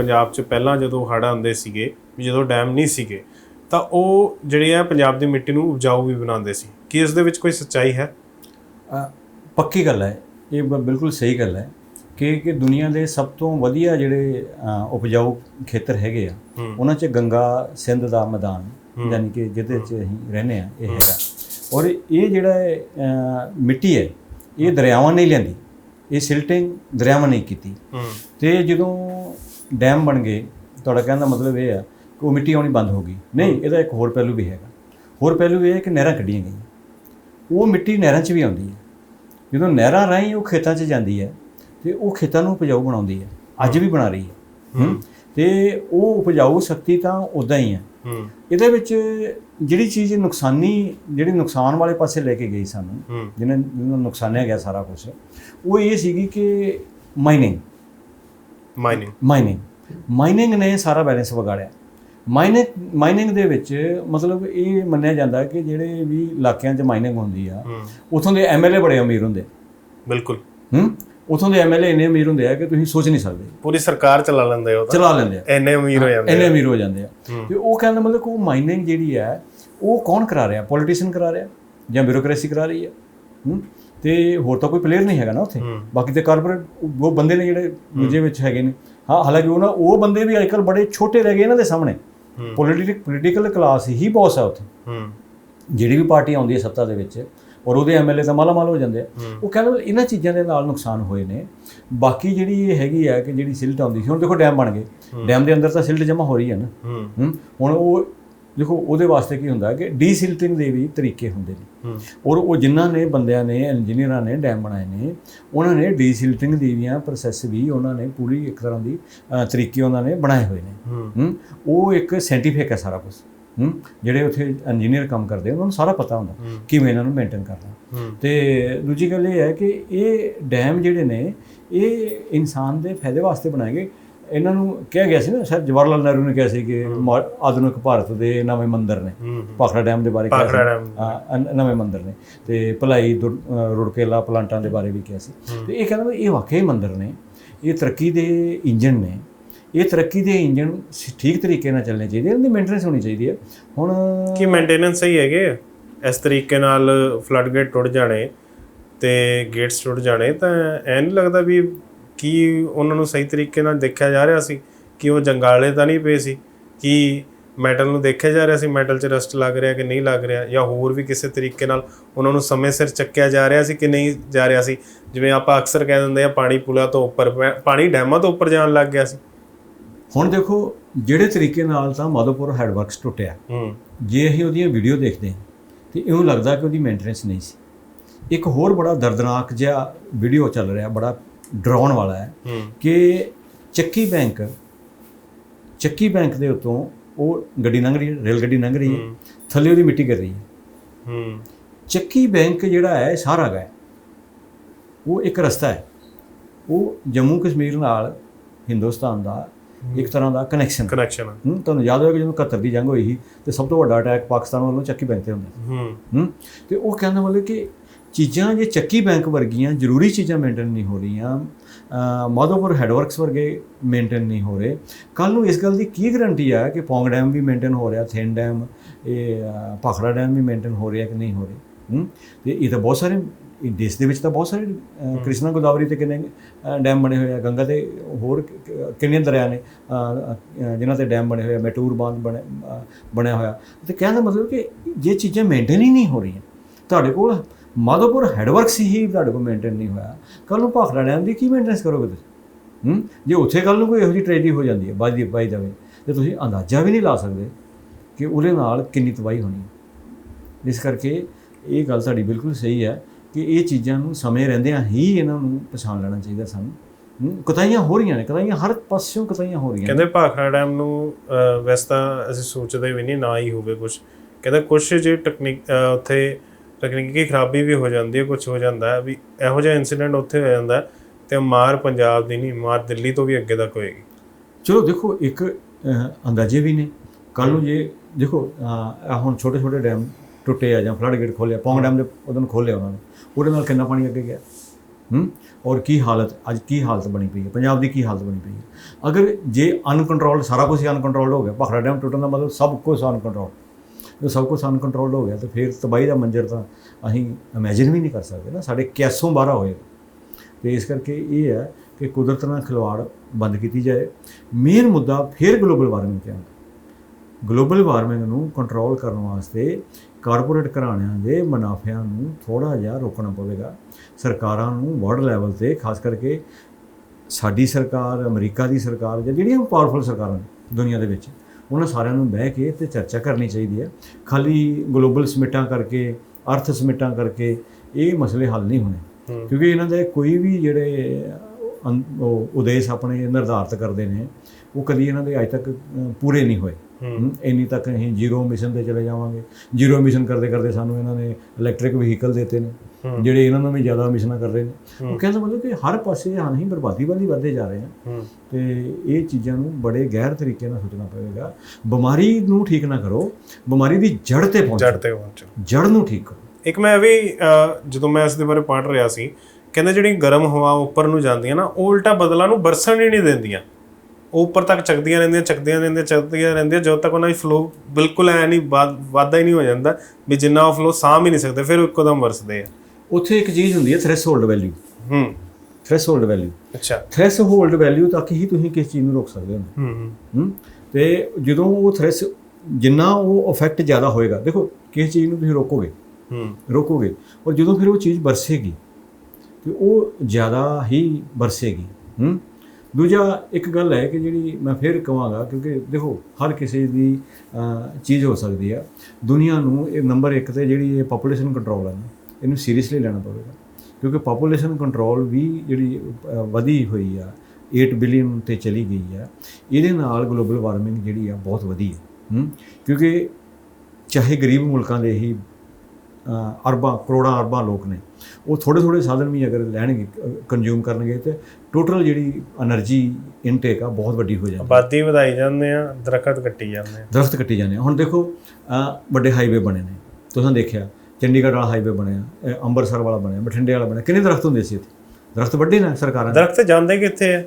ਪੰਜਾਬ 'ਚ ਪਹਿਲਾਂ ਜਦੋਂ ਹੜ੍ਹ ਆਉਂਦੇ ਸੀਗੇ ਜਦੋਂ ਡੈਮ ਨਹੀਂ ਸੀਗੇ ਤਾਂ ਉਹ ਜਿਹੜੇ ਆ ਪੰਜਾਬ ਦੀ ਮਿੱਟੀ ਨੂੰ ਉਪਜਾਊ ਵੀ ਬਣਾਉਂਦੇ ਸੀ। ਕੀ ਇਸ ਦੇ ਵਿੱਚ ਕੋਈ ਸੱਚਾਈ ਹੈ? ਪੱਕੀ ਗੱਲ ਹੈ। ਇਹ ਬਿਲਕੁਲ ਸਹੀ ਗੱਲ ਹੈ ਕਿ ਕਿ ਦੁਨੀਆ ਦੇ ਸਭ ਤੋਂ ਵਧੀਆ ਜਿਹੜੇ ਉਪਜਾਊ ਖੇਤਰ ਹੈਗੇ ਆ। ਉਹਨਾਂ 'ਚ ਗੰਗਾ ਸਿੰਧ ਦਾ ਮੈਦਾਨ ਯਾਨੀ ਕਿ ਜਿਹਦੇ 'ਚ ਅਸੀਂ ਰਹਿੰਦੇ ਆ ਇਹ ਹੈਗਾ। ਔਰ ਇਹ ਜਿਹੜਾ ਮਿੱਟੀ ਹੈ ਇਹ ਦਰਿਆਵਾਂ ਨਹੀਂ ਲੈਂਦੀ ਇਹ ਸਿਲਟਿੰਗ ਦਰਿਆਵਾਂ ਨਹੀਂ ਕੀਤੀ। ਤੇ ਜਦੋਂ ਡੈਮ ਬਣ ਗਏ ਤੁਹਾਡਾ ਕਹਿਣ ਦਾ ਮਤਲਬ ਇਹ ਆ ਕਿ ਉਹ ਮਿੱਟੀ ਆਉਣੀ ਬੰਦ ਹੋ ਗਈ। ਨਹੀਂ ਇਹਦਾ ਇੱਕ ਹੋਰ ਪਹਿਲੂ ਵੀ ਹੈਗਾ। ਹੋਰ ਪਹਿਲੂ ਇਹ ਹੈ ਕਿ ਨਹਿਰਾਂ ਕੱਢੀਆਂ ਗਈਆਂ। ਉਹ ਮਿੱਟੀ ਨਹਿਰਾਂ 'ਚ ਵੀ ਆਉਂਦੀ ਹੈ। ਜਦੋਂ ਨਹਿਰਾਂ ਰਾਹੀਂ ਉਹ ਖੇਤਾਂ 'ਚ ਜਾਂਦੀ ਹੈ ਤੇ ਉਹ ਖੇਤਾਂ ਨੂੰ ਉਪਜਾਊ ਬਣਾਉਂਦੀ ਹੈ। ਅੱਜ ਵੀ ਬਣਾ ਰਹੀ ਹੈ। ਤੇ ਉਹ ਉਪਜਾਊ ਸ਼ਕਤੀ ਤਾਂ ਉਦਾਂ ਹੀ ਹੈ। ਇਹਦੇ ਵਿੱਚ ਜਿਹੜੀ ਚੀਜ਼ ਨੁਕਸਾਨੀ ਜਿਹੜੀ ਨੁਕਸਾਨ ਵਾਲੇ ਪਾਸੇ ਲੈ ਕੇ ਗਈ ਸਾਨੂੰ ਜਿਹਨੂੰ ਨੁਕਸਾਨਿਆ ਗਿਆ ਸਾਰਾ ਕੁਝ ਉਹ ਇਹ ਸੀਗੀ ਕਿ ਮਾਈਨਿੰਗ। ਮਾਈਨਿੰਗ। ਮਾਈਨਿੰਗ। ਮਾਈਨਿੰਗ ਨੇ ਸਾਰਾ ਬੈਲੈਂਸ ਵਿਗਾੜਿਆ। ਮਾਈਨਿੰਗ ਮਾਈਨਿੰਗ ਦੇ ਵਿੱਚ ਮਤਲਬ ਇਹ ਮੰਨਿਆ ਜਾਂਦਾ ਕਿ ਜਿਹੜੇ ਵੀ ਇਲਾਕਿਆਂ 'ਚ ਮਾਈਨਿੰਗ ਹੁੰਦੀ ਆ ਉਥੋਂ ਦੇ ਐਮਐਲਏ ਬੜੇ ਅਮੀਰ ਹੁੰਦੇ। ਬਿਲਕੁਲ। ਹੂੰ? ਉਥੋਂ ਦੇ ਐਮਐਲਏ ਇੰਨੇ ਅਮੀਰ ਹੁੰਦੇ ਆ ਕਿ ਤੁਸੀਂ ਸੋਚ ਨਹੀਂ ਸਕਦੇ। ਪੂਰੀ ਸਰਕਾਰ ਚਲਾ ਲੈਂਦੇ ਉਹ ਚਲਾ ਲੈਂਦੇ ਆ। ਇੰਨੇ ਅਮੀਰ ਹੋ ਜਾਂਦੇ ਇੰਨੇ ਅਮੀਰ ਹੋ ਜਾਂਦੇ ਆ। ਤੇ ਉਹ ਕਹਿੰਦਾ ਮਤਲਬ ਉਹ ਮਾਈਨਿੰਗ ਜਿਹੜੀ ਹੈ ਉਹ ਕੌਣ ਕਰਾ ਰਿਹਾ? ਪੋਲੀਟੀਸ਼ੀਅਨ ਕਰਾ ਰਿਹਾ ਜਾਂ ਬਿਊਰੋਕ੍ਰੇਸੀ ਕਰਾ ਰਹੀ ਹੈ ਹੂੰ? ਤੇ ਹੋਰ ਤਾਂ ਕੋਈ ਪਲੇਅਰ ਨਹੀਂ ਹੈਗਾ ਨਾ ਉੱਥੇ। ਬਾਕੀ ਤੇ ਕਾਰਪੋਰੇਟ ਉਹ ਬੰਦੇ ਨੇ ਜਿਹੜੇ ਦੂਜੇ ਵਿੱਚ ਹੈਗੇ ਨੇ। ਹਾਂ ਹਾਲਾਂਕਿ ਉਹਨਾਂ ਉਹ ਬੰਦੇ ਵੀ ਅੱਜਕੱਲ ਬੜੇ ਛੋਟੇ ਰਹਿ ਗਏ ਇਹਨਾਂ ਦੇ ਸਾਹਮਣੇ। ਹੂੰ। ਪੋਲੀਟਿਕ ਪੋਲੀਟੀਕਲ ਕਲਾਸ ਹੀ ਬੌਸ ਹੈ ਉੱਥੇ। ਹੂੰ। ਜਿਹੜੀ ਵੀ ਪਾਰਟੀ ਆਉਂਦੀ ਹੈ ਸੱਤਾ ਦੇ ਵਿੱਚ ਔਰ ਉਹਦੇ ਐਮਐਲਏ ਤਾਂ ਮਾਲਾ ਮਾਲ ਹੋ ਜਾਂਦੇ ਆ। ਉਹ ਕਹਿੰਦੇ ਇਹਨਾਂ ਚੀਜ਼ਾਂ ਦੇ ਨਾਲ ਨੁਕਸਾਨ ਹੋਏ ਨੇ। ਬਾਕੀ ਜਿਹੜੀ ਇਹ ਹੈਗੀ ਆ ਕਿ ਜਿਹੜੀ ਸਿਲਟ ਆਉਂਦੀ ਸੀ ਹੁਣ ਦੇਖੋ ਡੈਮ ਬਣ ਗਏ। ਡੈਮ ਦੇ ਅੰਦਰ ਤਾਂ ਸਿਲਟ ਜਮਾ ਹੋ ਰਹੀ ਹੈ ਨਾ। ਹੂੰ। ਹੂੰ। ਹੁਣ ਉਹ ਦੇਖੋ ਉਹਦੇ ਵਾਸਤੇ ਕੀ ਹੁੰਦਾ ਕਿ ਡੀਸਿਲਟਿੰਗ ਦੇ ਵੀ ਤਰੀਕੇ ਹੁੰਦੇ ਨੇ। ਔਰ ਉਹ ਜਿਨ੍ਹਾਂ ਨੇ ਬੰਦਿਆਂ ਨੇ ਇੰਜੀਨੀਅਰਾਂ ਨੇ ਡੈਮ ਬਣਾਏ ਨੇ ਉਹਨਾਂ ਨੇ ਡੀਸਿਲਟਿੰਗ ਦੀ ਵੀ ਪ੍ਰੋਸੈਸ ਵੀ ਉਹਨਾਂ ਨੇ ਪੂਰੀ ਇੱਕ ਤਰ੍ਹਾਂ ਦੀ ਤਰੀਕੇ ਉਹਨਾਂ ਨੇ ਬਣਾਏ ਹੋਏ ਨੇ। ਉਹ ਇੱਕ ਸਾਇੰਟੀਫਿਕ ਹੈ ਸਾਰਾ ਕੁਝ ਜਿਹੜੇ ਉੱਥੇ ਇੰਜੀਨੀਅਰ ਕੰਮ ਕਰਦੇ ਉਹਨਾਂ ਨੂੰ ਸਾਰਾ ਪਤਾ ਹੁੰਦਾ ਕਿਵੇਂ ਇਹਨਾਂ ਨੂੰ ਮੇਨਟੇਨ ਕਰਨਾ। ਤੇ ਦੂਜੀ ਗੱਲ ਇਹ ਹੈ ਕਿ ਇਹ ਡੈਮ ਜਿਹੜੇ ਨੇ ਇਹ ਇਨਸਾਨ ਦੇ ਫਾਇਦੇ ਵਾਸਤੇ ਬਣਾਏ ਗਏ। ਇਹਨਾਂ ਨੂੰ ਕਿਹਾ ਗਿਆ ਸੀ ਨਾ ਸ਼ਾਇਦ ਜਵਾਹਰ ਲਾਲ ਨਹਿਰੂ ਨੇ ਕਿਹਾ ਸੀ ਕਿ ਆਧੁਨਿਕ ਭਾਰਤ ਦੇ ਨਵੇਂ ਮੰਦਰ ਨੇ ਹੂੰ ਭਾਖੜਾ ਡੈਮ ਦੇ ਬਾਰੇ ਕਿਹਾ ਸੀ। ਨਵੇਂ ਮੰਦਰ ਨੇ। ਤੇ ਭਲਾਈ ਰੁੜਕੇਲਾ ਪਲਾਂਟਾਂ ਦੇ ਬਾਰੇ ਵੀ ਕਿਹਾ ਸੀ। ਤੇ ਇਹ ਕਹਿੰਦਾ ਇਹ ਵਾਕਈ ਮੰਦਰ ਨੇ ਇਹ ਤਰੱਕੀ ਦੇ ਇੰਜਨ ਨੇ ਇਹ ਤਰੱਕੀ ਦੇ ਇੰਜਨ ਸ- ਠੀਕ ਤਰੀਕੇ ਨਾਲ ਚੱਲਣੇ ਚਾਹੀਦੇ ਇਹਨਾਂ ਦੀ ਮੇਨਟੇਨੈਂਸ ਹੋਣੀ ਚਾਹੀਦੀ ਹੈ ਹੁਣ ਕੀ ਮੇਨਟੇਨੈਂਸ ਸਹੀ ਹੈਗੇ ਇਸ ਤਰੀਕੇ ਨਾਲ ਫਲੱਡ ਗੇਟ ਟੁੱਟ ਜਾਣੇ ਤੇ ਗੇਟਸ ਟੁੱਟ ਜਾਣੇ ਤਾਂ ਐ ਨਹੀਂ ਲੱਗਦਾ ਵੀ ਕੀ ਉਹਨਾਂ ਨੂੰ ਸਹੀ ਤਰੀਕੇ ਨਾਲ ਦੇਖਿਆ ਜਾ ਰਿਹਾ ਸੀ? ਕਿ ਉਹ ਜੰਗਾਲੇ ਤਾਂ ਨਹੀਂ ਪਏ ਸੀ? ਕਿ ਮੈਟਲ ਨੂੰ ਦੇਖਿਆ ਜਾ ਰਿਹਾ ਸੀ? ਮੈਟਲ 'ਚ ਰਸਟ ਲੱਗ ਰਿਹਾ ਕਿ ਨਹੀਂ ਲੱਗ ਰਿਹਾ? ਜਾਂ ਹੋਰ ਵੀ ਕਿਸੇ ਤਰੀਕੇ ਨਾਲ ਉਹਨਾਂ ਨੂੰ ਸਮੇਂ ਸਿਰ ਚੱਕਿਆ ਜਾ ਰਿਹਾ ਸੀ ਕਿ ਨਹੀਂ ਜਾ ਰਿਹਾ ਸੀ? ਜਿਵੇਂ ਆਪਾਂ ਅਕਸਰ ਕਹਿ ਦਿੰਦੇ ਆ ਪਾਣੀ ਪੁਲਾਂ ਤੋਂ ਉੱਪਰ ਪਾਣੀ ਡੈਮਾਂ ਤੋਂ ਉੱਪਰ ਜਾਣ ਲੱਗ ਗਿਆ ਸੀ। ਹੁਣ ਦੇਖੋ ਜਿਹੜੇ ਤਰੀਕੇ ਨਾਲ ਤਾਂ ਮਾਧੋਪੁਰ ਹੈਡਵਰਕਸ ਟੁੱਟਿਆ। ਹੂੰ। ਜੇ ਅਸੀਂ ਉਹਦੀਆਂ ਵੀਡੀਓ ਦੇਖਦੇ ਹਾਂ ਤੇ ਇਉਂ ਲੱਗਦਾ ਕਿ ਉਹਦੀ ਮੇਨਟੇਨੈਂਸ ਨਹੀਂ ਸੀ। ਇੱਕ ਹੋਰ ਬੜਾ ਦਰਦਨਾਕ ਜਿਹਾ ਵੀਡੀਓ ਚੱਲ ਰਿਹਾ ਬੜਾ ਡਰਾਉਣ ਵਾਲਾ ਹੈ ਕਿ ਚੱਕੀ ਬੈਂਕ ਚੱਕੀ ਬੈਂਕ ਦੇ ਉੱਤੋਂ ਉਹ ਗੱਡੀ ਲੰਘ ਰਹੀ ਹੈ ਰੇਲ ਗੱਡੀ ਲੰਘ ਰਹੀ ਹੈ ਥੱਲੇ ਉਹਦੀ ਮਿੱਟੀ ਕਰ ਰਹੀ ਹੈ। ਹੂੰ। ਚੱਕੀ ਬੈਂਕ ਜਿਹੜਾ ਹੈ ਸਾਰਾ ਹੈ। ਉਹ ਇੱਕ ਰਸਤਾ ਹੈ। ਉਹ ਜੰਮੂ ਕਸ਼ਮੀਰ ਨਾਲ ਹਿੰਦੁਸਤਾਨ ਦਾ ਇੱਕ ਤਰ੍ਹਾਂ ਦਾ ਕਨੈਕਸ਼ਨ ਕਨੈਕਸ਼ਨ ਹੂੰ। ਤੁਹਾਨੂੰ ਯਾਦ ਹੋਵੇਗਾ ਜਦੋਂ 71 ਦੀ ਜੰਗ ਹੋਈ ਸੀ ਤੇ ਸਭ ਤੋਂ ਵੱਡਾ ਅਟੈਕ ਪਾਕਿਸਤਾਨ ਵੱਲੋਂ ਚੱਕੀ ਬੈਂਕ ਤੇ ਹੁੰਦਾ ਸੀ। ਹੂੰ। ਹੂੰ ਤੇ ਉਹ ਕਹਿੰਦਾ ਮਤਲਬ ਕਿ ਚੀਜ਼ਾਂ ਜੇ ਚੱਕੀ ਬੈਂਕ ਵਰਗੀਆਂ ਜ਼ਰੂਰੀ ਚੀਜ਼ਾਂ ਮੇਨਟੇਨ ਨਹੀਂ ਹੋ ਰਹੀਆਂ ਮਾਧੋਪੁਰ ਹੈਡਵਰਕਸ ਵਰਗੇ ਮੇਨਟੇਨ ਨਹੀਂ ਹੋ ਰਹੇ। ਕੱਲ ਨੂੰ ਇਸ ਗੱਲ ਦੀ ਕੀ ਗਾਰੰਟੀ ਆ ਕਿ ਪੌਂਗ ਡੈਮ ਵੀ ਮੇਨਟੇਨ ਹੋ ਰਿਹਾ ਥੇਨ ਡੈਮ ਇਹ ਅ, ਭਾਖੜਾ ਡੈਮ ਵੀ ਮੇਨਟੇਨ ਹੋ ਰਿਹਾ ਕਿ ਨਹੀਂ ਹੋ ਰਹੇ? ਤੇ ਇਹ ਤਾਂ ਬਹੁਤ ਸਾਰੇ ਦੇਸ਼ ਦੇ ਵਿੱਚ ਤਾਂ ਬਹੁਤ ਸਾਰੇ ਕ੍ਰਿਸ਼ਨਾ ਗੋਦਾਵਰੀ ਤੇ ਕਿੰਨੇ ਡੈਮ ਬਣੇ ਹੋਏ ਆ ਗੰਗਾ ਤੇ ਹੋਰ ਕਿੰਨੇ ਦਰਿਆ ਨੇ ਜਿਨ੍ਹਾਂ ਤੇ ਡੈਮ ਬਣੇ ਹੋਏ ਆ ਮੈਟੂਰ ਬਾਂਧ ਬਣਿਆ ਹੋਇਆ। ਤੇ ਕਹਿਣ ਦਾ ਮਤਲਬ ਕਿ ਜੇ ਚੀਜ਼ਾਂ ਮੇਨਟੇਨ ਹੀ ਨਹੀਂ ਹੋ ਰਹੀਆਂ ਤੁਹਾਡੇ ਕੋਲ ਮਾਧੋਪੁਰ ਹੈਡਵਰਕਸ ਹੀ ਤੁਹਾਡੇ ਕੋਲ ਮੇਨਟੇਨ ਨਹੀਂ ਹੋਇਆ। ਕੱਲ ਨੂੰ ਭਾਖੜਾ ਡੈਮ ਦੀ ਕੀ ਮੇਨਟੇਨੈਂਸ ਕਰੋਗੇ ਤੁਸੀਂ? ਹੂੰ? ਜੇ ਉੱਥੇ ਕੱਲ ਨੂੰ ਕੋਈ ਇਹੋ ਜਿਹੀ ਟ੍ਰੈਜਡੀ ਹੋ ਜਾਂਦੀ ਹੈ ਬਾਈ ਬਾਈ ਜਾਵੇ, ਤੇ ਤੁਸੀਂ ਅੰਦਾਜ਼ਾ ਵੀ ਨਹੀਂ ਲਾ ਸਕਦੇ ਕਿ ਉਹਦੇ ਨਾਲ ਕਿੰਨੀ ਤਬਾਹੀ ਹੋਣੀ ਇਸ ਕਰਕੇ ਇਹ ਗੱਲ ਤੁਹਾਡੀ ਬਿਲਕੁਲ ਸਹੀ ਹੈ ਕਿ ਇਹ ਚੀਜ਼ਾਂ ਨੂੰ ਸਮੇਂ ਰਹਿੰਦਿਆਂ ਹੀ ਇਹਨਾਂ ਨੂੰ ਪਛਾਣ ਲੈਣਾ ਚਾਹੀਦਾ ਸਾਨੂੰ। ਕਤਾਈਆਂ ਹੋ ਰਹੀਆਂ ਨੇ, ਕਤਾਈਆਂ ਹਰ ਪਾਸਿਓਂ ਕਤਾਈਆਂ ਹੋ ਰਹੀਆਂ ਕਹਿੰਦੇ ਭਾਖੜਾ ਡੈਮ ਨੂੰ ਵੈਸੇ ਤਾਂ ਅਸੀਂ ਸੋਚਦੇ ਵੀ ਨਹੀਂ ਨਾ ਹੀ ਹੋਵੇ ਕੁਝ ਕਹਿੰਦੇ ਕੁਝ ਜੇ ਟੈਕਨੀਕ ਉੱਥੇ ਤਕਨੀਕੀ ਖਰਾਬੀ ਵੀ ਹੋ ਜਾਂਦੀ ਹੈ ਕੁਝ ਹੋ ਜਾਂਦਾ ਹੈ ਵੀ ਇਹੋ ਜਿਹਾ ਇਨਸੀਡੈਂਟ ਉੱਥੇ ਹੋ ਜਾਂਦਾ ਤੇ ਮਾਰ ਪੰਜਾਬ ਦੀ ਨਹੀਂ ਮਾਰ ਦਿੱਲੀ ਤੋਂ ਵੀ ਅੱਗੇ ਤੱਕ ਹੋਏਗੀ। ਚਲੋ ਦੇਖੋ ਇੱਕ ਅੰਦਾਜ਼ੇ ਵੀ ਨੇ। ਕੱਲ ਨੂੰ ਜੇ ਦੇਖੋ ਹੁਣ ਛੋਟੇ ਛੋਟੇ ਡੈਮ ਟੁੱਟੇ ਆ ਜਾਂ ਫਲੱਡ ਗੇਟ ਖੋਲਿਆ ਪੌਂਗ ਡੈਮ ਦੇ ਉਹਦੋਂ ਖੋਲਿਆ ਉਹਨਾਂ ਨੇ। ਉਹਦੇ ਨਾਲ ਕਿੰਨਾ ਪਾਣੀ ਅੱਗੇ ਗਿਆ? ਹੂੰ ਔਰ ਕੀ ਹਾਲਤ ਅੱਜ ਕੀ ਹਾਲਤ ਬਣੀ ਪਈ ਹੈ? ਪੰਜਾਬ ਦੀ ਕੀ ਹਾਲਤ ਬਣੀ ਪਈ ਹੈ? ਅਗਰ ਜੇ ਅਨਕੰਟਰੋਲਡ ਸਾਰਾ ਕੁਝ ਅਨਕੰਟਰੋਲਡ ਹੋ ਗਿਆ ਭਾਖੜਾ ਡੈਮ ਟੁੱਟਣ ਦਾ ਮਤਲਬ ਸਭ ਕੁਝ ਅਨਕੰਟਰੋਲ ਜੇ ਸਭ ਕੁਝ ਅਨਕੰਟਰੋਲ ਹੋ ਗਿਆ ਤਾਂ ਫਿਰ ਤਬਾਹੀ ਦਾ ਮੰਜ਼ਰ ਤਾਂ ਅਸੀਂ ਇਮੇਜਿਨ ਵੀ ਨਹੀਂ ਕਰ ਸਕਦੇ ਨਾ। ਸਾਡੇ ਕੈਸੋਂ ਬਾਹਰ ਹੋਏਗਾ ਤੇ ਇਸ ਕਰਕੇ ਇਹ ਹੈ ਕਿ ਕੁਦਰਤ ਨਾਲ ਖਿਲਵਾੜ ਬੰਦ ਕੀਤੀ ਜਾਏ। ਮੇਨ ਮੁੱਦਾ ਫਿਰ ਗਲੋਬਲ ਵਾਰਮਿੰਗ ਤੇ ਆਉਂਦਾ ਗਲੋਬਲ ਵਾਰਮਿੰਗ ਨੂੰ ਕੰਟਰੋਲ ਕਰਨ ਵਾਸਤੇ ਕਾਰਪੋਰੇਟ ਘਰਾਣਿਆਂ ਦੇ ਮੁਨਾਫਿਆਂ ਨੂੰ ਥੋੜਾ ਜਿਹਾ ਰੋਕਣਾ ਪਵੇਗਾ। ਸਰਕਾਰਾਂ ਨੂੰ ਵਰਲਡ ਲੈਵਲ ਤੇ ਖਾਸ ਕਰਕੇ ਸਾਡੀ ਸਰਕਾਰ, ਅਮਰੀਕਾ ਦੀ ਸਰਕਾਰ ਜਾਂ ਜਿਹੜੀਆਂ ਪਾਵਰਫੁਲ ਸਰਕਾਰਾਂ ਨੇ ਦੁਨੀਆ ਦੇ ਵਿੱਚ ਉਹਨਾਂ ਸਾਰਿਆਂ ਨੂੰ ਬਹਿ ਕੇ ਤੇ ਚਰਚਾ ਕਰਨੀ ਚਾਹੀਦੀ ਹੈ। ਖਾਲੀ ਗਲੋਬਲ ਸਮਿਟਾਂ ਕਰਕੇ ਅਰਥ ਸਮਿਟਾਂ ਕਰਕੇ ਇਹ ਮਸਲੇ ਹੱਲ ਨਹੀਂ ਹੋਣੇ। ਕਿਉਂਕਿ ਇਹਨਾਂ ਦੇ ਕੋਈ ਵੀ ਜਿਹੜੇ ਉਹ ਉਦੇਸ਼ ਆਪਣੇ ਨਿਰਧਾਰਤ ਕਰਦੇ ਨੇ ਉਹ ਕਦੀ ਇਹਨਾਂ ਦੇ ਅਜੇ ਤੱਕ ਪੂਰੇ ਨਹੀਂ ਹੋਏ। ਇੰਨੀ ਤੱਕ ਅਸੀਂ ਜ਼ੀਰੋ ਮਿਸ਼ਨ ਤੇ ਚਲੇ ਜਾਵਾਂਗੇ। ਜ਼ੀਰੋ ਮਿਸ਼ਨ ਕਰਦੇ ਕਰਦੇ ਸਾਨੂੰ ਇਹਨਾਂ ਨੇ ਇਲੈਕਟ੍ਰਿਕ ਵਹੀਕਲ ਦਿੱਤੇ ਨੇ। ਜਿਹੜੇ ਇਹਨਾਂ ਨੂੰ ਵੀ ਜ਼ਿਆਦਾ ਮਿਸ਼ਨਾਂ ਕਰ ਰਹੇ ਨੇ। ਹੂੰ। ਉਹ ਕਹਿੰਦਾ ਮਤਲਬ ਕਿ ਹਰ ਪਾਸੇ ਹਾਂ ਹੀ ਬਰਬਾਦੀ ਵੱਲ ਹੀ ਵੱਧਦੇ ਜਾ ਰਹੇ ਹਾਂ ਹੂੰ। ਤੇ ਇਹ ਚੀਜ਼ਾਂ ਨੂੰ ਬੜੇ ਗਹਿਰ ਤਰੀਕੇ ਨਾਲ ਸੋਚਣਾ ਪਵੇਗਾ। ਬਿਮਾਰੀ ਨੂੰ ਠੀਕ ਨਾ ਕਰੋ ਬਿਮਾਰੀ ਦੀ ਜੜ ਤੇ ਜੜ ਪਹੁੰਚੋ ਤੇ ਪਹੁੰਚੋ। ਜੜ ਨੂੰ ਠੀਕ ਕਰੋ। ਇੱਕ ਮੈਂ ਵੀ ਜਦੋਂ ਮੈਂ ਇਸ ਦੇ ਬਾਰੇ ਪੜ੍ਹ ਰਿਹਾ ਸੀ ਕਹਿੰਦੇ ਜਿਹੜੀ ਗਰਮ ਹਵਾ ਉੱਪਰ ਨੂੰ ਜਾਂਦੀਆਂ ਨਾ ਉਹ ਉਲਟਾ ਬਦਲਾਂ ਨੂੰ ਬਰਸਣ ਹੀ ਨਹੀਂ ਦਿੰਦੀਆਂ। ਉਹ ਉੱਪਰ ਤੱਕ ਚੱਕਦੀਆਂ ਰਹਿੰਦੀਆਂ ਚੱਕਦੀਆਂ ਰਹਿੰਦੀਆਂ ਚੱਕਦੀਆਂ ਰਹਿੰਦੀਆਂ ਜਦੋਂ ਤੱਕ ਉਹਨਾਂ ਦੀ ਫਲੋ ਬਿਲਕੁਲ ਐ ਨਹੀਂ ਵਾ- ਵਾਧਾ ਹੀ ਨਹੀਂ ਹੋ ਜਾਂਦਾ ਵੀ ਜਿੰਨਾ ਉਹ ਫਲੋ ਸਾਂਭ ਹੀ ਨਹੀਂ ਸਕਦੇ ਫਿਰ ਉਹ ਇੱਕੋਦਮ ਵਰਸਦੇ ਆ। ਉੱਥੇ ਇੱਕ ਚੀਜ਼ ਹੁੰਦੀ ਹੈ ਥ੍ਰੈਸ਼ਹੋਲਡ ਵੈਲਿਊ ਹੂੰ। ਥ੍ਰੈਸ਼ਹੋਲਡ ਵੈਲਿਊ ਅੱਛਾ। ਥ੍ਰੈਸ਼ਹੋਲਡ ਵੈਲਿਊ ਤੱਕ ਹੀ ਤੁਸੀਂ ਕਿਸ ਚੀਜ਼ ਨੂੰ ਰੋਕ ਸਕਦੇ ਹੋ। ਹੂੰ ਹੂੰ। ਤੇ ਜਦੋਂ ਉਹ ਥ੍ਰੈਸ਼ ਜਿੰਨਾ ਉਹ ਇਫੈਕਟ ਜ਼ਿਆਦਾ ਹੋਏਗਾ ਦੇਖੋ ਕਿਸ ਚੀਜ਼ ਨੂੰ ਤੁਸੀਂ ਰੋਕੋਗੇ? ਹੂੰ। ਰੋਕੋਗੇ। ਔਰ ਜਦੋਂ ਫਿਰ ਉਹ ਚੀਜ਼ ਬਰਸੇਗੀ ਤੇ ਉਹ ਜ਼ਿਆਦਾ ਹੀ ਬਰਸੇਗੀ ਹੂੰ। ਦੂਜਾ ਇੱਕ ਗੱਲ ਹੈ ਕਿ ਜਿਹੜੀ ਮੈਂ ਫਿਰ ਕਹਾਂਗਾ ਕਿਉਂਕਿ ਦੇਖੋ ਹਰ ਕਿਸੇ ਦੀ ਚੀਜ਼ ਹੋ ਸਕਦੀ ਆ। ਦੁਨੀਆ ਨੂੰ ਇਹ ਨੰਬਰ 1 ਤੇ ਜਿਹੜੀ ਇਹ ਪੋਪੂਲੇਸ਼ਨ ਕੰਟਰੋਲ ਹੈ ਨਾ ਇਹਨੂੰ ਸੀਰੀਅਸਲੀ ਲੈਣਾ ਪਵੇਗਾ। ਕਿਉਂਕਿ ਪੋਪੂਲੇਸ਼ਨ ਕੰਟਰੋਲ ਵੀ ਜਿਹੜੀ ਵਧੀ ਹੋਈ ਆ 8 ਬਿਲੀਅਨ ਤੇ ਚਲੀ ਗਈ ਆ ਇਹਦੇ ਨਾਲ ਗਲੋਬਲ ਵਾਰਮਿੰਗ ਜਿਹੜੀ ਆ ਬਹੁਤ ਵਧੀ ਹੈ? ਕਿਉਂਕਿ ਚਾਹੇ ਗਰੀਬ ਮੁਲਕਾਂ ਦੇ ਹੀ ਅਰਬਾਂ ਕਰੋੜਾਂ ਅਰਬਾਂ ਲੋਕ ਨੇ ਉਹ ਥੋੜੇ ਥੋੜੇ ਸਾਧਨ ਵੀ ਅਗਰ ਲੈਣਗੇ ਕੰਜ਼ੂਮ ਕਰਨਗੇ ਤੇ ਟੋਟਲ ਜਿਹੜੀ એનર્ਜੀ ਇਨਟੇਕ ਆ ਬਹੁਤ ਵੱਡੀ ਹੋ ਜਾਂਦੀ ਆਬਾਦੀ ਵਧਾਈ ਜਾਂਦੇ ਆ ਦਰਖਤ ਕੱਟੀ ਜਾਂਦੇ ਆ। ਦਰਖਤ ਕੱਟੀ ਜਾਂਦੇ ਆ। ਹੁਣ ਦੇਖੋ ਵੱਡੇ ਹਾਈਵੇ ਬਣੇ ਨੇ। ਤੁਸੀਂ ਦੇਖਿਆ ਚੰਡੀਗੜ੍ਹ ਵਾਲਾ ਹਾਈਵੇ ਬਣਿਆ ਅੰਮ੍ਰਿਤਸਰ ਵਾਲਾ ਬਣਿਆ ਬਠਿੰਡੇ ਵਾਲਾ ਬਣਿਆ। ਕਿੰਨੇ ਦਰਖਤ ਹੁੰਦੇ ਸੀ ਇੱਥੇ? ਦਰਖਤ ਵੱਡੇ ਨੇ ਸਰਕਾਰਾਂ ਦਰਖਤ ਜਾਂਦੇ ਕਿੱਥੇ ਆ?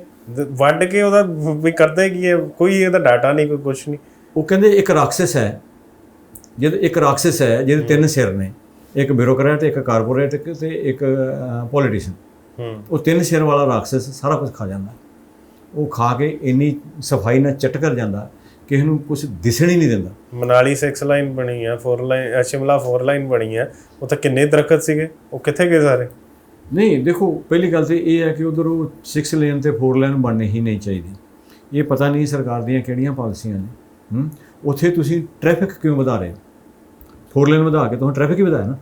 ਵੱਢ ਕੇ ਉਹਦਾ ਵੀ ਕਰਦੇ ਕੀ ਹੈ ਕੋਈ ਇਹਦਾ ਡਾਟਾ ਨਹੀਂ ਕੋਈ ਕੁਝ ਨਹੀਂ। ਉਹ ਕਹਿੰਦੇ ਇੱਕ ਰਾਖਸ਼ ਹੈ। ਜਦ ਇੱਕ ਰਾਖਸ਼ ਹੈ ਜਿਹਦੇ ਤਿੰਨ ਸਿਰ ਨੇ। ਇੱਕ ਬਿਊਰੋਕਰੈਟ ਇੱਕ ਕਾਰਪੋਰੇਟ ਤੇ ਇੱਕ ਪੋਲੀਟੀਸ਼ੀਅਨ ਹੂੰ। ਉਹ ਤਿੰਨ ਸਿਰ ਵਾਲਾ ਰਾਖਸ਼ ਸਾਰਾ ਕੁਝ ਖਾ ਜਾਂਦਾ। ਉਹ ਖਾ ਕੇ ਇੰਨੀ ਸਫ਼ਾਈ ਨਾਲ ਚਟ ਕਰ ਜਾਂਦਾ। ਕਿਸੇ ਨੂੰ ਕੁਝ ਦਿਸਣ ਹੀ ਨਹੀਂ ਦਿੰਦਾ। ਮਨਾਲੀ 6 ਲਾਈਨ ਬਣੀ ਆ 4 ਲਾਈਨ ਸ਼ਿਮਲਾ 4 ਲਾਈਨ ਬਣੀ ਆ। ਉੱਥੇ ਕਿੰਨੇ ਦਰਖਤ ਸੀਗੇ? ਉਹ ਕਿੱਥੇ ਗਏ ਸਾਰੇ? ਨਹੀਂ ਦੇਖੋ ਪਹਿਲੀ ਗੱਲ ਤੇ ਇਹ ਹੈ ਕਿ ਉਧਰ ਉਹ 6 ਲੇਨ ਤੇ 4 ਲੇਨ ਬਣਨੀ ਹੀ ਨਹੀਂ ਚਾਹੀਦੀ। ਇਹ ਪਤਾ ਨਹੀਂ ਸਰਕਾਰ ਦੀਆਂ ਕਿਹੜੀਆਂ ਪਾਲਿਸੀਆਂ ਨੇ ਹੂੰ? ਉੱਥੇ ਤੁਸੀਂ ਟ੍ਰੈਫਿਕ ਕਿਉਂ ਵਧਾ ਰਹੇ ਹੋ? 4 ਲੇਨ ਵਧਾ ਕੇ ਤੁਸੀਂ ਟ੍ਰੈਫਿਕ ਹੀ ਵਧਾਇਆ ਨਾ?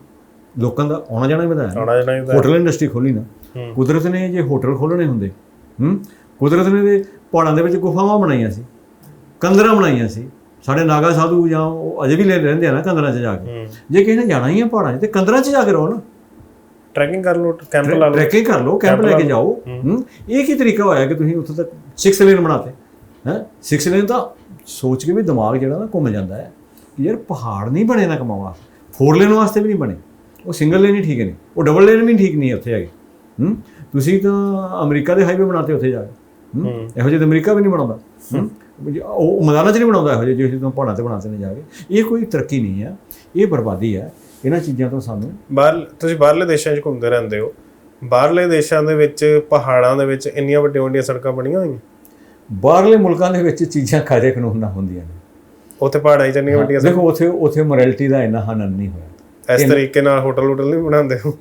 ਲੋਕਾਂ ਦਾ ਆਉਣਾ ਜਾਣਾ ਹੀ ਵਧਾਇਆ। ਆਉਣਾ ਜਾਣਾ ਇਹਦਾ ਹੋਟਲ ਇੰਡਸਟਰੀ ਖੋਲੀ ਨਾ। ਹੂੰ। ਕੁਦਰਤ ਨੇ ਜੇ ਹੋਟਲ ਖੋਲਣੇ ਹੁੰਦੇ ਹੂੰ? ਕੁਦਰਤ ਨੇ ਪਹਾੜਾਂ ਦੇ ਵਿੱਚ ਗੁਫਾਵਾਂ ਬਣਾਈਆਂ ਸੀ। ਕੰਦਰਾਂ ਬਣਾਈਆਂ ਸੀ। ਸਾਡੇ ਨਾਗਾ ਸਾਧੂ ਜਾਂ ਉਹ ਅਜੇ ਵੀ ਲੈ ਰਹਿੰਦੇ ਆ ਨਾ ਕੰਦਰਾਂ 'ਚ ਜਾ ਕੇ। ਜੇ ਕਿਸੇ ਨੇ ਜਾਣਾ ਹੀ ਆ ਪਹਾੜਾਂ 'ਚ ਤੇ ਕੰਦਰਾਂ 'ਚ ਜਾ ਕੇ ਰਹੋ ਨਾ ਟਰੈਕਿੰਗ ਕਰ ਲਓ ਕੈਂਪ ਲਾ ਲਓ। ਟ੍ਰੈਕਿੰਗ ਕਰ ਲਓ ਕੈਂਪ ਲੈ ਕੇ ਜਾਓ। ਇਹ ਕੀ ਤਰੀਕਾ ਹੋਇਆ ਕਿ ਤੁਸੀਂ ਉੱਥੇ ਤੱਕ 6 ਲੇਨ ਬਣਾਤੇ ਹੈ? 6 ਲੇਨ ਤਾਂ ਸੋਚ ਕੇ ਵੀ ਦਿਮਾਗ ਜਿਹੜਾ ਨਾ ਘੁੰਮ ਜਾਂਦਾ ਹੈ ਕਿ ਯਾਰ ਪਹਾੜ ਨਹੀਂ ਬਣੇ ਨਾ ਕਮਾਵਾ 4 ਲੇਨ ਵਾਸਤੇ ਵੀ ਨਹੀਂ ਬਣੇ। ਉਹ ਸਿੰਗਲ ਲੇਨ ਹੀ ਠੀਕ ਨਹੀਂ ਉਹ ਡਬਲ ਲੇਨ ਵੀ ਠੀਕ ਨਹੀਂ ਉੱਥੇ ਹੈਗੇ। ਹੂੰ। ਤੁਸੀਂ ਤਾਂ ਅਮਰੀਕਾ ਦੇ ਹਾਈਵੇ ਬਣਾਤੇ ਉੱਥੇ ਜਾ ਕੇ। ਇਹੋ ਜਿਹੇ ਤਾਂ ਅਮਰੀਕਾ ਵੀ ਨਹੀਂ ਬਣਾਉਂਦਾ। ਉਹ ਮੈਦਾਨਾਂ 'ਚ ਨਹੀਂ ਬਣਾਉਂਦਾ ਇਹੋ ਜਿਹੇ ਜਿਹੇ ਤੋਂ ਪਹਾੜਾਂ ਤੇ ਬਣਾਤੇ ਨੇ ਜਾ ਕੇ। ਇਹ ਕੋਈ ਤਰੱਕੀ ਨਹੀਂ ਹੈ ਇਹ ਬਰਬਾਦੀ ਹੈ। ਇਹਨਾਂ ਚੀਜ਼ਾਂ ਤੋਂ ਸਾਨੂੰ ਬਾਹਰ ਤੁਸੀਂ ਬਾਹਰਲੇ ਦੇਸ਼ਾਂ 'ਚ ਘੁੰਮਦੇ ਰਹਿੰਦੇ ਹੋ। ਬਾਹਰਲੇ ਦੇਸ਼ਾਂ ਦੇ ਵਿੱਚ ਪਹਾੜਾਂ ਦੇ ਵਿੱਚ ਇੰਨੀਆਂ ਵੱਡੀਆਂ ਵੱਡੀਆਂ ਸੜਕਾਂ ਬਣੀਆਂ ਹੋਈਆਂ? ਬਾਹਰਲੇ ਮੁਲਕਾਂ ਦੇ ਵਿੱਚ ਚੀਜ਼ਾਂ ਕਾਇਦੇ ਕਾਨੂੰਨ ਨਾਲ ਹੁੰਦੀਆਂ ਨੇ? ਉੱਥੇ ਪਹਾੜਾਂ 'ਚ ਇੰਨੀਆਂ ਵੱਡੀਆਂ ਦੇਖੋ ਉੱਥੇ ਉੱਥੇ ਮੋਰੈਲਿਟੀ ਦਾ ਇੰਨਾ ਹਨਨ ਨਹੀਂ ਹੋਇਆ। ਇਸ ਤਰੀਕੇ ਨਾਲ ਹੋਟਲ ਹੋਟਲ ਨਹੀਂ ਬਣਾਉਂਦੇ ਹੋ?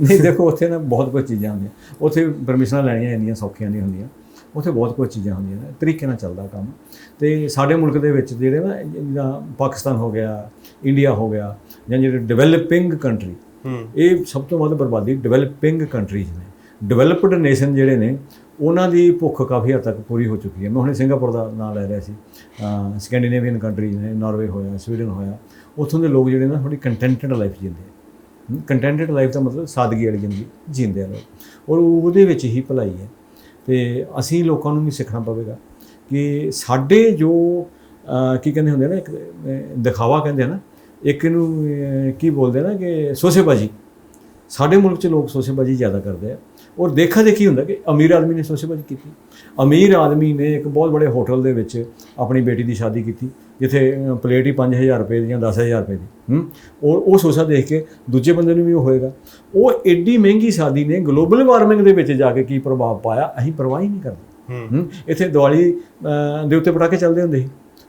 ਨਹੀਂ ਦੇਖੋ ਉੱਥੇ ਨਾ ਬਹੁਤ ਕੁਝ ਚੀਜ਼ਾਂ ਹੁੰਦੀਆਂ। ਉੱਥੇ ਪਰਮਿਸ਼ਨਾਂ ਲੈਣੀਆਂ ਇੰਨੀਆਂ ਸੌਖੀਆਂ ਨਹੀਂ ਹੁੰਦੀਆਂ। ਉੱਥੇ ਬਹੁਤ ਕੁਝ ਚੀਜ਼ਾਂ ਹੁੰਦੀਆਂ ਨੇ ਤਰੀਕੇ ਨਾਲ ਚੱਲਦਾ ਕੰਮ। ਤੇ ਸਾਡੇ ਮੁਲਕ ਦੇ ਵਿੱਚ ਜਿਹੜੇ ਨਾ ਜਿੱਦਾਂ ਪਾਕਿਸਤਾਨ ਹੋ ਗਿਆ ਇੰਡੀਆ ਹੋ ਗਿਆ ਜਾਂ ਜਿਹੜੇ ਡਿਵੈਲਪਿੰਗ ਕੰਟਰੀ ਇਹ ਸਭ ਤੋਂ ਵੱਧ ਬਰਬਾਦੀ ਡਿਵੈਲਪਿੰਗ ਕੰਟਰੀਜ਼ ਨੇ। ਡਿਵੈਲਪਡ ਨੇਸ਼ਨ ਜਿਹੜੇ ਨੇ ਉਹਨਾਂ ਦੀ ਭੁੱਖ ਕਾਫੀ ਹੱਦ ਤੱਕ ਪੂਰੀ ਹੋ ਚੁੱਕੀ ਹੈ। ਮੈਂ ਹੁਣੇ ਸਿੰਗਾਪੁਰ ਦਾ ਨਾਮ ਲੈ ਰਿਹਾ ਸੀ। ਸਕੈਂਡੀਨੇਵੀਅਨ ਕੰਟਰੀਜ਼ ਨੇ ਨਾਰਵੇ ਹੋਇਆ ਸਵੀਡਨ ਹੋਇਆ ਉੱਥੋਂ ਦੇ ਲੋਕ ਜਿਹੜੇ ਨਾ ਥੋੜੀ ਕੰਟੈਂਟਡ ਲਾਈਫ ਜੀਂਦੇ ਆ। ਕੰਟੈਂਟਡ ਲਾਈਫ ਦਾ ਮਤਲਬ ਸਾਦਗੀ ਵਾਲੀ ਜ਼ਿੰਦਗੀ ਜੀਂਦੇ ਆ ਲੋਕ। ਔਰ ਉਹਦੇ ਵਿੱਚ ਹੀ ਭਲਾਈ ਹੈ। ਤੇ ਅਸੀਂ ਲੋਕਾਂ ਨੂੰ ਵੀ ਸਿੱਖਣਾ ਪਵੇਗਾ ਕਿ ਸਾਡੇ ਜੋ ਕੀ ਕਹਿੰਦੇ ਹੁੰਦੇ ਆ ਨਾ, ਇੱਕ ਦਿਖਾਵਾ ਕਹਿੰਦੇ ਆ ਨਾ, ਇੱਕ ਨੂੰ ਕੀ ਬੋਲਦੇ ਨਾ ਕਿ ਸੋਸੇਬਾਜੀ। ਸਾਡੇ ਮੁਲਕ 'ਚ ਲੋਕ ਸੋਸੇਬਾਜੀ ਜ਼ਿਆਦਾ ਕਰਦੇ ਆ। ਔਰ ਦੇਖਾ ਦੇਖੀ ਹੁੰਦਾ ਕਿ ਅਮੀਰ ਆਦਮੀ ਨੇ ਸੋਸ਼ੇਬਾਜ਼ੀ ਕੀਤੀ। ਅਮੀਰ ਆਦਮੀ ਨੇ ਇੱਕ ਬਹੁਤ ਬੜੇ ਹੋਟਲ ਦੇ ਵਿੱਚ ਆਪਣੀ ਬੇਟੀ ਦੀ ਸ਼ਾਦੀ ਕੀਤੀ ਜਿੱਥੇ ਪਲੇਟ ਹੀ 5000 ਰੁਪਏ ਦੀ ਜਾਂ 10000 ਰੁਪਏ ਦੀ ਹੂੰ? ਔਰ ਉਹ ਸੋਚਾ ਦੇਖ ਕੇ ਦੂਜੇ ਬੰਦੇ ਨੂੰ ਵੀ ਉਹ ਹੋਏਗਾ। ਉਹ ਐਡੀ ਮਹਿੰਗੀ ਸ਼ਾਦੀ ਨੇ ਗਲੋਬਲ ਵਾਰਮਿੰਗ ਦੇ ਵਿੱਚ ਜਾ ਕੇ ਕੀ ਪ੍ਰਭਾਵ ਪਾਇਆ ਅਸੀਂ ਪਰਵਾਹ ਹੀ ਨਹੀਂ ਕਰਦੇ। ਹੂੰ। ਇੱਥੇ ਦੀਵਾਲੀ ਦੇ ਉੱਤੇ ਪਟਾਕੇ ਚੱਲਦੇ ਹੁੰਦੇ ਸੀ।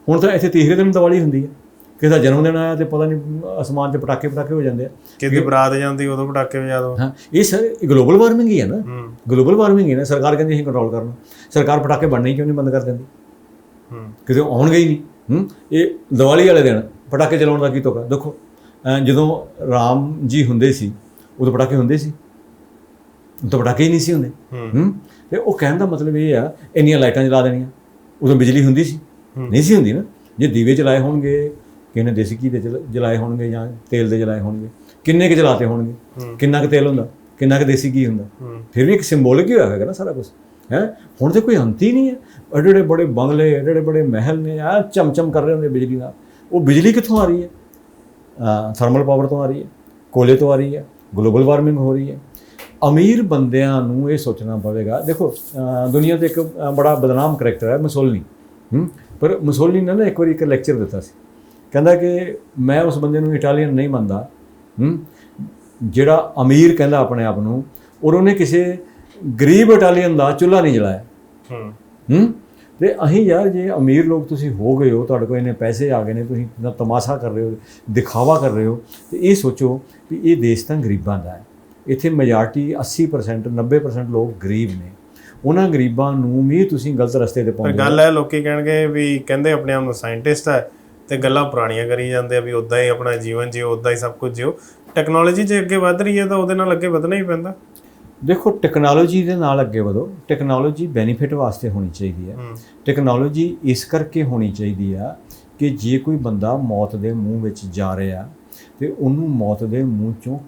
ਹੁਣ ਤਾਂ ਇੱਥੇ ਤੀਸਰੇ ਦਿਨ ਦੀਵਾਲੀ ਹੁੰਦੀ ਹੈ। ਕਿਸੇ ਦਾ ਜਨਮ ਦਿਨ ਆਇਆ ਤੇ ਪਤਾ ਨਹੀਂ ਅਸਮਾਨ 'ਚ ਪਟਾਕੇ ਪਟਾਕੇ ਹੋ ਜਾਂਦੇ ਆ। ਕਿਤੇ ਬਰਾਤ ਜਾਂਦੀ ਉਦੋਂ ਪਟਾਕੇ ਵਜਾ ਦੋ। ਹਾਂ ਇਹ ਸਰ ਗਲੋਬਲ ਵਾਰਮਿੰਗ ਹੀ ਹੈ ਨਾ। ਗਲੋਬਲ ਵਾਰਮਿੰਗ ਹੈ ਨਾ ਸਰਕਾਰ ਕਹਿੰਦੀ ਅਸੀਂ ਕੰਟਰੋਲ ਕਰਨਾ। ਸਰਕਾਰ ਪਟਾਕੇ ਬਣਨੇ ਹੀ ਕਿਉਂ ਨਹੀਂ ਬੰਦ ਕਰ ਦਿੰਦੀ? ਹੂੰ। ਕਿਤੇ ਆਉਣਗੇ ਹੀ ਨਹੀਂ। ਹੂੰ ਇਹ ਦੀਵਾਲੀ ਵਾਲੇ ਦਿਨ ਪਟਾਕੇ ਚਲਾਉਣ ਦਾ ਕੀ ਤੋਕਾ ਦੇਖੋ ਜਦੋਂ ਰਾਮ ਜੀ ਹੁੰਦੇ ਸੀ ਉਦੋਂ ਪਟਾਕੇ ਹੁੰਦੇ ਸੀ। ਉਦੋਂ ਪਟਾਕੇ ਹੀ ਨਹੀਂ ਸੀ ਹੁੰਦੇ। ਹੂੰ। ਤੇ ਉਹ ਕਹਿਣ ਦਾ ਮਤਲਬ ਇਹ ਆ ਇੰਨੀਆਂ ਲਾਈਟਾਂ ਜਲਾ ਦੇਣੀਆਂ। ਉਦੋਂ ਬਿਜਲੀ ਹੁੰਦੀ ਸੀ। ਨਹੀਂ ਸੀ ਹੁੰਦੀ ਨਾ। ਜੇ ਦੀਵੇ ਚਲਾਏ ਹੋਣਗੇ ਕਿਸੇ ਨੇ ਦੇਸੀ ਘੀ ਦੇ ਜਲ- ਜਲਾਏ ਹੋਣਗੇ ਜਾਂ ਤੇਲ ਦੇ ਜਲਾਏ ਹੋਣਗੇ? ਕਿੰਨੇ ਕੁ ਜਲਾਤੇ ਹੋਣਗੇ। ਕਿੰਨਾ ਕੁ ਤੇਲ ਹੁੰਦਾ? ਕਿੰਨਾ ਕੁ ਦੇਸੀ ਘੀ ਹੁੰਦਾ? ਫਿਰ ਵੀ ਇੱਕ ਸਿੰਬੋਲਿਕ ਹੀ ਹੋਇਆ ਹੋਵੇਗਾ ਨਾ ਸਾਰਾ ਕੁਝ ਹੈ? ਹੁਣ ਤੇ ਕੋਈ ਅੰਤ ਹੀ ਨਹੀਂ ਹੈ। ਐਡੇ ਐਡੇ ਬੜੇ ਬੰਗਲੇ ਐਡੇ ਐਡੇ ਬੜੇ ਮਹਿਲ ਨੇ ਆ ਚਮਚਮ ਕਰ ਰਹੇ ਹੁੰਦੇ ਬਿਜਲੀ ਨਾਲ। ਉਹ ਬਿਜਲੀ ਕਿੱਥੋਂ ਆ ਰਹੀ ਹੈ? ਥਰਮਲ ਪਾਵਰ ਤੋਂ ਆ ਰਹੀ ਹੈ। ਕੋਲੇ ਤੋਂ ਆ ਰਹੀ ਹੈ। ਗਲੋਬਲ ਵਾਰਮਿੰਗ ਹੋ ਰਹੀ ਹੈ। ਅਮੀਰ ਬੰਦਿਆਂ ਨੂੰ ਇਹ ਸੋਚਣਾ ਪਵੇਗਾ। ਦੇਖੋ ਦੁਨੀਆ ਤੇ ਇੱਕ ਬੜਾ ਬਦਨਾਮ ਕਰੈਕਟਰ ਹੈ ਮਸੋਲਨੀ। ਪਰ ਮਸੋਲਨੀ ਨੇ ਨਾ ਇੱਕ ਵਾਰੀ ਇੱਕ ਲੈਕਚਰ ਦਿੱਤਾ ਸੀ। ਕਹਿੰਦਾ ਕਿ ਮੈਂ ਉਸ ਬੰਦੇ ਨੂੰ ਇਟਾਲੀਅਨ ਨਹੀਂ ਮੰਨਦਾ ਹੂੰ? ਜਿਹੜਾ ਅਮੀਰ ਕਹਿੰਦਾ ਆਪਣੇ ਆਪ ਨੂੰ ਔਰ ਉਹਨੇ ਕਿਸੇ ਗਰੀਬ ਇਟਾਲੀਅਨ ਦਾ ਚੁੱਲ੍ਹਾ ਨਹੀਂ ਜਲਾਇਆ। ਹੂੰ। ਹੂੰ? ਤੇ ਅਸੀਂ ਯਾਰ ਜੇ ਅਮੀਰ ਲੋਕ ਤੁਸੀਂ ਹੋ ਗਏ ਹੋ ਤੁਹਾਡੇ ਕੋਲ ਇੰਨੇ ਪੈਸੇ ਆ ਗਏ ਨੇ ਤੁਸੀਂ ਨਾ ਤਮਾਸ਼ਾ ਕਰ ਰਹੇ ਹੋ ਦਿਖਾਵਾ ਕਰ ਰਹੇ ਹੋ ਤੇ ਇਹ ਸੋਚੋ ਵੀ ਇਹ ਦੇਸ਼ ਤਾਂ ਗਰੀਬਾਂ ਦਾ ਹੈ। ਇੱਥੇ ਮੈਜੋਰਟੀ 80% 90% ਲੋਕ ਗਰੀਬ ਨੇ। ਉਹਨਾਂ ਗਰੀਬਾਂ ਨੂੰ ਵੀ ਤੁਸੀਂ ਗਲਤ ਰਸਤੇ ਤੇ ਪਰ ਪਾਉਂਦੇ ਹੋ। ਗੱਲ ਹੈ ਲੋਕੀ ਕਹਿਣਗੇ ਵੀ ਕਹਿੰਦੇ ਆਪਣੇ ਆਪ ਨੂੰ ਸਾਇੰਟਿਸਟ ਹੈ। ਤੇ ਗੱਲਾਂ ਪੁਰਾਣੀਆਂ ਕਰੀ ਜਾਂਦੇ ਆ ਵੀ ਉਦਾਂ ਹੀ ਆਪਣਾ ਜੀਵਨ ਜਿਓ ਉਦਾਂ ਹੀ ਸਭ ਕੁਝ ਜਿਓ। ਟੈਕਨੋਲੋਜੀ ਜੇ ਅੱਗੇ ਵੱਧ ਰਹੀ ਹੈ ਤਾਂ ਉਹਦੇ ਨਾਲ ਅੱਗੇ ਵਧਣਾ ਹੀ ਪੈਂਦਾ। ਦੇਖੋ ਟੈਕਨੋਲੋਜੀ ਦੇ ਨਾਲ ਅੱਗੇ ਵਧੋ। ਟੈਕਨੋਲੋਜੀ ਬੈਨੀਫਿਟ ਵਾਸਤੇ ਹੋਣੀ ਚਾਹੀਦੀ ਹੈ। ਹੂੰ। ਟੈਕਨੋਲੋਜੀ ਇਸ ਕਰਕੇ ਹੋਣੀ ਚਾਹੀਦੀ ਆ ਕਿ ਜੇ ਕੋਈ ਬੰਦਾ ਮੌਤ ਦੇ ਮੂੰਹ ਵਿੱਚ ਜਾ ਰਿਹਾ ਤੇ ਉਹਨੂੰ ਮੌਤ ਦੇ ਮੂੰਹ ਚੋਂ